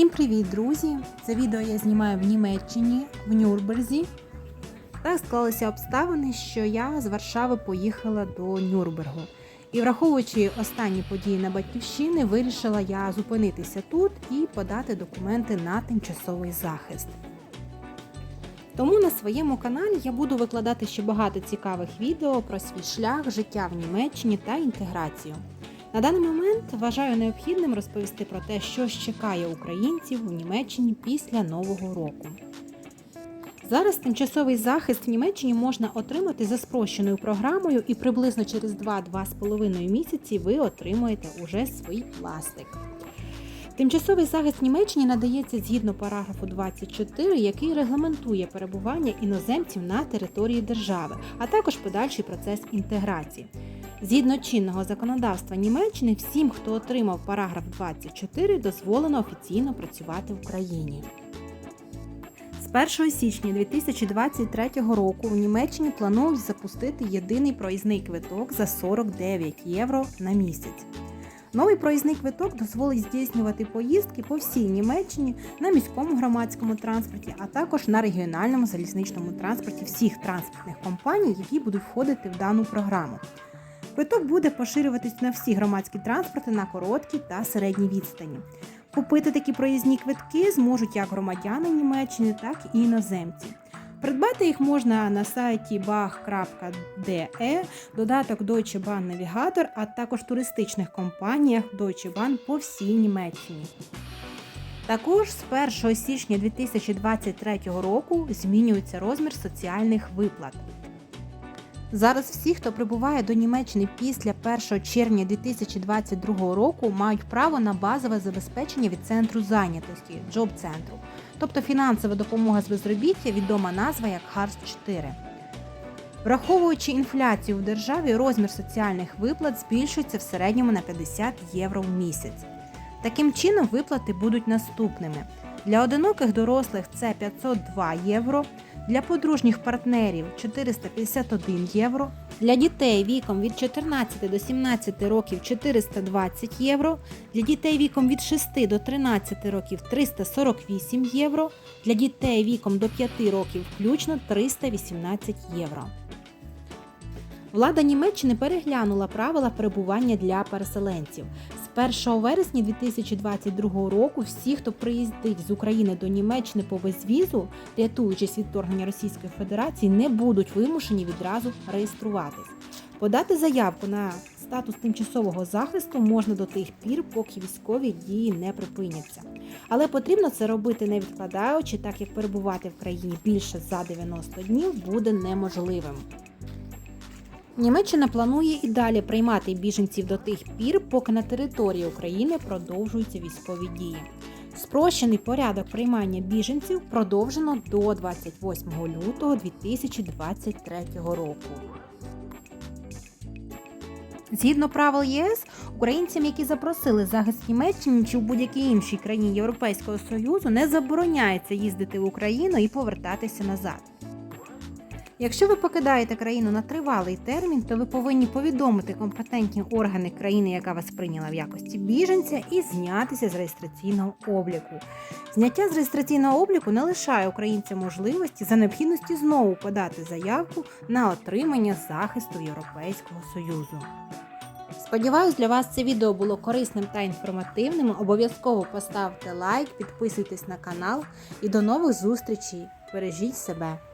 Всім привіт, друзі! Це відео я знімаю в Німеччині, в Нюрнберзі. Так склалися обставини, що я з Варшави поїхала до Нюрнбергу. І враховуючи останні події на батьківщини, вирішила я зупинитися тут і подати документи на тимчасовий захист. Тому на своєму каналі я буду викладати ще багато цікавих відео про свій шлях, життя в Німеччині та інтеграцію. На даний момент вважаю необхідним розповісти про те, що чекає українців в Німеччині після Нового року. Зараз тимчасовий захист в Німеччині можна отримати за спрощеною програмою, і приблизно через 2-2,5 місяці ви отримуєте уже свій пластик. Тимчасовий захист Німеччині надається згідно параграфу 24, який регламентує перебування іноземців на території держави, а також подальший процес інтеграції. Згідно чинного законодавства Німеччини, всім, хто отримав параграф 24, дозволено офіційно працювати в країні. З 1 січня 2023 року в Німеччині планують запустити єдиний проїзний квиток за 49 євро на місяць. Новий проїзний квиток дозволить здійснювати поїздки по всій Німеччині на міському громадському транспорті, а також на регіональному залізничному транспорті всіх транспортних компаній, які будуть входити в дану програму. Квиток буде поширюватись на всі громадські транспорти на короткі та середні відстані. Купити такі проїзні квитки зможуть як громадяни Німеччини, так і іноземці. Придбати їх можна на сайті bach.de, додаток Deutsche Bahn Navigator, а також туристичних компаніях Deutsche Bahn по всій Німеччині. Також з 1 січня 2023 року змінюється розмір соціальних виплат. Зараз всі, хто прибуває до Німеччини після 1 червня 2022 року, мають право на базове забезпечення від центру зайнятості джоб-центру, тобто фінансова допомога з безробіття, відома назва як Харс 4. Враховуючи інфляцію в державі, розмір соціальних виплат збільшується в середньому на 50 євро в місяць. Таким чином, виплати будуть наступними: для одиноких дорослих це 502 євро. Для подружніх партнерів 451 євро. Для дітей віком від 14 до 17 років 420 євро. Для дітей віком від 6 до 13 років 348 євро. Для дітей віком до 5 років включно 318 євро. Влада Німеччини переглянула правила перебування для переселенців. З 1 вересня 2022 року всі, хто приїздить з України до Німеччини по безвізу, рятуючись від вторгнення Російської Федерації, не будуть вимушені відразу реєструватись. Подати заявку на статус тимчасового захисту можна до тих пір, поки військові дії не припиняться. Але потрібно це робити не відкладаючи, так як перебувати в країні більше за 90 днів буде неможливим. Німеччина планує і далі приймати біженців до тих пір, поки на території України продовжуються військові дії. Спрощений порядок приймання біженців продовжено до 28 лютого 2023 року. Згідно правил ЄС, українцям, які запросили захист в Німеччині чи в будь-якій іншій країні Європейського Союзу, не забороняється їздити в Україну і повертатися назад. Якщо ви покидаєте країну на тривалий термін, то ви повинні повідомити компетентні органи країни, яка вас прийняла в якості біженця, і знятися з реєстраційного обліку. Зняття з реєстраційного обліку не лишає українцям можливості за необхідності знову подати заявку на отримання захисту Європейського Союзу. Сподіваюсь, для вас це відео було корисним та інформативним. Обов'язково поставте лайк, підписуйтесь на канал і до нових зустрічей. Бережіть себе!